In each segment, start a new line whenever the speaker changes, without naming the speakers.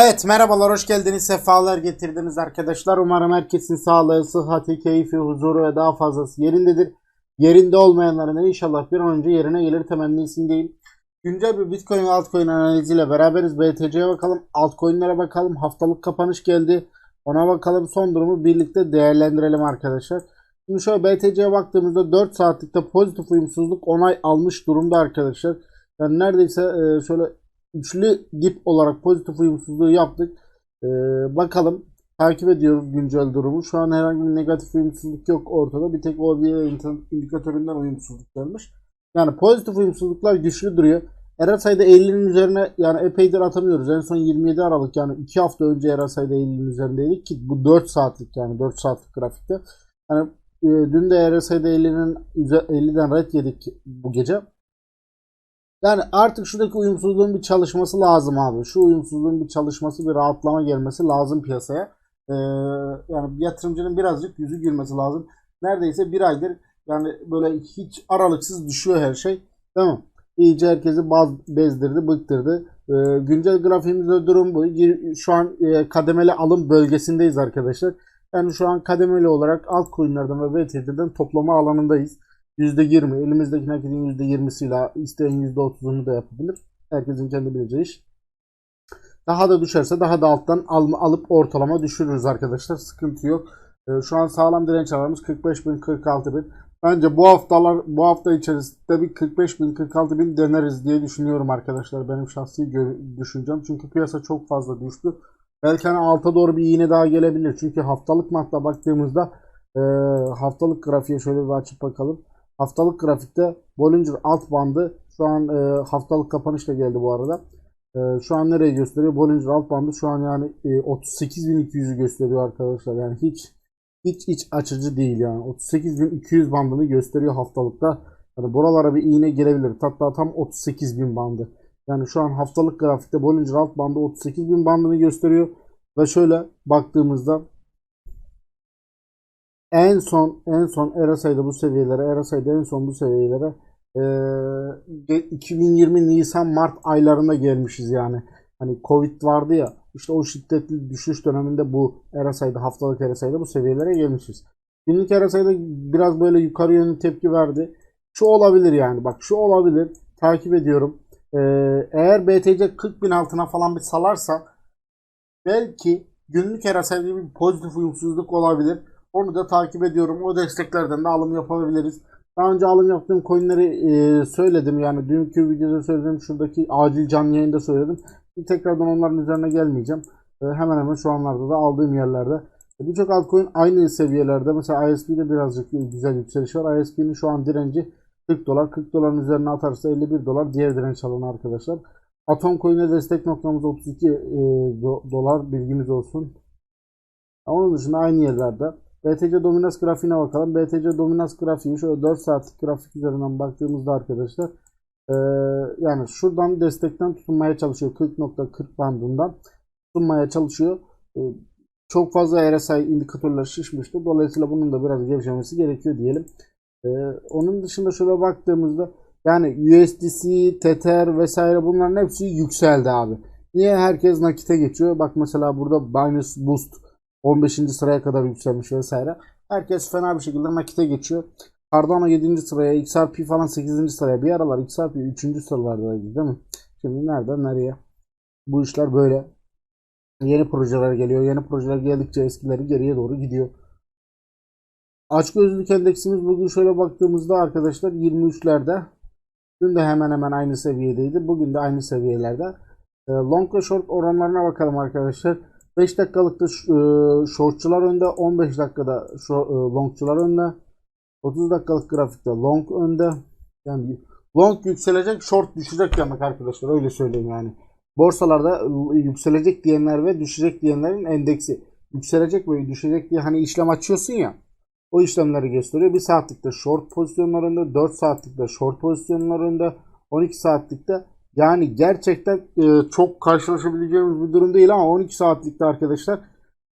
Evet merhabalar hoş geldiniz. Sefalar getirdiniz arkadaşlar. Umarım herkesin sağlığı sıhhati keyfi huzuru ve daha fazlası yerindedir. Yerinde olmayanların inşallah bir an önce yerine gelir temennisindeyim. Güncel bir bitcoin ve altcoin analiziyle beraberiz. BTC'ye bakalım. Altcoin'lere bakalım. Haftalık kapanış geldi. Ona bakalım. Son durumu birlikte değerlendirelim arkadaşlar. Şimdi şöyle BTC'ye baktığımızda 4 saatlikte pozitif uyumsuzluk onay almış durumda arkadaşlar. Yani neredeyse e, şöyle üçlü dip olarak pozitif uyumsuzluğu yaptık. E, bakalım takip ediyoruz güncel durumu. Şu an herhangi bir negatif uyumsuzluk yok ortada. Bir tek OBA indikatöründen uyumsuzluk gelmiş. Yani pozitif uyumsuzluklar güçlü duruyor. RSI'de 50'nin üzerine yani epeydir atamıyoruz. En son 27 Aralık yani 2 hafta önce RSI'de 50'nin üzerindeydik ki bu 4 saatlik yani 4 saatlik grafikte. Yani e, dün de RSI'de 50'nin 50'den red yedik bu gece. Yani artık şuradaki uyumsuzluğun bir çalışması lazım abi. Şu uyumsuzluğun bir çalışması, bir rahatlama gelmesi lazım piyasaya. Ee, yani yatırımcının birazcık yüzü gülmesi lazım. Neredeyse bir aydır yani böyle hiç aralıksız düşüyor her şey. Değil mi? İyice herkesi baz, bezdirdi, bıktırdı. Ee, güncel grafiğimizde durum bu. Şu an e, kademeli alım bölgesindeyiz arkadaşlar. Yani şu an kademeli olarak altcoin'lerden ve BTC'den toplama alanındayız. %20 elimizdeki nakitin %20'siyle isteyen %30'unu da yapabilir. Herkesin kendi bileceği iş. Daha da düşerse daha da alttan al, alıp ortalama düşürürüz arkadaşlar. Sıkıntı yok. Ee, şu an sağlam direnç alanımız 45 bin 46 bin. Bence bu haftalar bu hafta içerisinde bir 45 bin 46 bin deneriz diye düşünüyorum arkadaşlar. Benim şahsi düşüncem. Çünkü piyasa çok fazla düştü. Belki hani alta doğru bir iğne daha gelebilir. Çünkü haftalık matta baktığımızda e, haftalık grafiğe şöyle bir açıp bakalım. Haftalık grafikte Bollinger alt bandı şu an e, haftalık kapanışla geldi bu arada. E, şu an nereye gösteriyor? Bollinger alt bandı şu an yani e, 38.200'ü gösteriyor arkadaşlar. Yani hiç hiç iç açıcı değil yani. 38.200 bandını gösteriyor haftalıkta. Yani buralara bir iğne gelebilir. Hatta tam 38.000 bandı. Yani şu an haftalık grafikte Bollinger alt bandı 38.000 bandını gösteriyor. Ve şöyle baktığımızda en son en son RSI'de bu seviyelere RSI'de en son bu seviyelere e, 2020 Nisan Mart aylarında gelmişiz yani. Hani Covid vardı ya işte o şiddetli düşüş döneminde bu RSI'de haftalık RSI'de bu seviyelere gelmişiz. Günlük RSI'de biraz böyle yukarı yönlü tepki verdi. Şu olabilir yani bak şu olabilir. Takip ediyorum. Ee, eğer BTC 40 bin altına falan bir salarsa belki günlük RSI'de bir pozitif uyumsuzluk olabilir. Onu da takip ediyorum. O desteklerden de alım yapabiliriz. Daha önce alım yaptığım coinleri e, söyledim. Yani dünkü videoda söyledim. Şuradaki acil canlı yayında söyledim. Bir tekrardan onların üzerine gelmeyeceğim. E, hemen hemen şu anlarda da aldığım yerlerde. E, Birçok altcoin aynı seviyelerde. Mesela ISP'de birazcık güzel yükseliş var. ISP'nin şu an direnci 40 dolar. 40 doların üzerine atarsa 51 dolar. Diğer direnç alanı arkadaşlar. Atom coin'e destek noktamız 32 e, dolar. Bilginiz olsun. Onun dışında aynı yerlerde. BTC dominans grafiğine bakalım. BTC dominans grafiği şöyle 4 saatlik grafik üzerinden baktığımızda arkadaşlar e, yani şuradan destekten tutunmaya çalışıyor. 40.40 bandından tutunmaya çalışıyor. E, çok fazla RSI indikatörler şişmişti. Dolayısıyla bunun da biraz gevşemesi gerekiyor diyelim. E, onun dışında şöyle baktığımızda yani USDC, Tether vesaire bunların hepsi yükseldi abi. Niye herkes nakite geçiyor? Bak mesela burada Binance Boost 15. sıraya kadar yükselmiş vesaire. Herkes fena bir şekilde nakite geçiyor. Cardano 7. sıraya, XRP falan 8. sıraya. Bir aralar XRP 3. sıralardaydı değil mi? Şimdi nereden nereye? Bu işler böyle. Yeni projeler geliyor. Yeni projeler geldikçe eskileri geriye doğru gidiyor. Açgözlülük endeksimiz bugün şöyle baktığımızda arkadaşlar 23'lerde. Dün de hemen hemen aynı seviyedeydi. Bugün de aynı seviyelerde. Long ve short oranlarına bakalım arkadaşlar. 5 dakikalıkta shortçular önde, 15 dakikada longçular önde. 30 dakikalık grafikte long önde. Yani long yükselecek, short düşecek demek arkadaşlar. Öyle söyleyeyim yani. Borsalarda yükselecek diyenler ve düşecek diyenlerin endeksi. Yükselecek ve düşecek diye hani işlem açıyorsun ya. O işlemleri gösteriyor. 1 saatlikte short pozisyonlarında, 4 saatlikte short pozisyonlarında, 12 saatlikte yani gerçekten e, çok karşılaşabileceğimiz bir durum değil ama 12 saatlikte arkadaşlar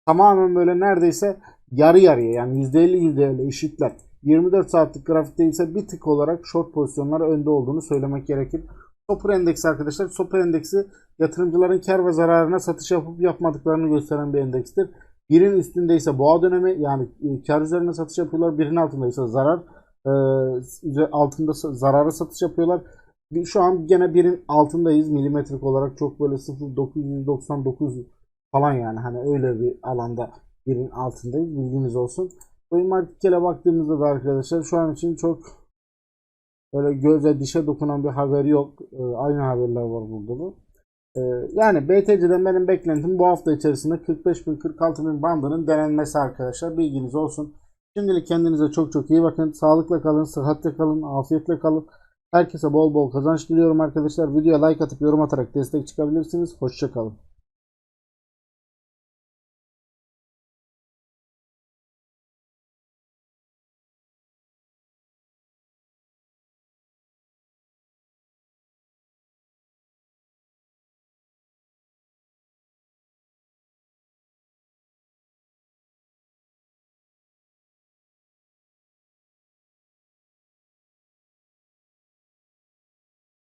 tamamen böyle neredeyse yarı yarıya yani %50 %50 eşitler. 24 saatlik grafikte ise bir tık olarak short pozisyonları önde olduğunu söylemek gerekir. Sopur endeksi arkadaşlar. Sopur endeksi yatırımcıların kar ve zararına satış yapıp yapmadıklarını gösteren bir endekstir. Birin üstündeyse boğa dönemi yani e, kar üzerine satış yapıyorlar. Birin altındaysa zarar e, altında zarara satış yapıyorlar. Şu an gene birin altındayız milimetrik olarak çok böyle 0.999 falan yani hani öyle bir alanda birin altındayız bilginiz olsun. Coin Market baktığımızda da arkadaşlar şu an için çok böyle göze dişe dokunan bir haber yok. Ee, aynı haberler var burada da. Ee, yani BTC'den benim beklentim bu hafta içerisinde 45.000-46.000 bandının denenmesi arkadaşlar. Bilginiz olsun. Şimdilik kendinize çok çok iyi bakın. Sağlıkla kalın, sıhhatle kalın, afiyetle kalın. Herkese bol bol kazanç diliyorum arkadaşlar. Videoya like atıp yorum atarak destek çıkabilirsiniz. Hoşçakalın.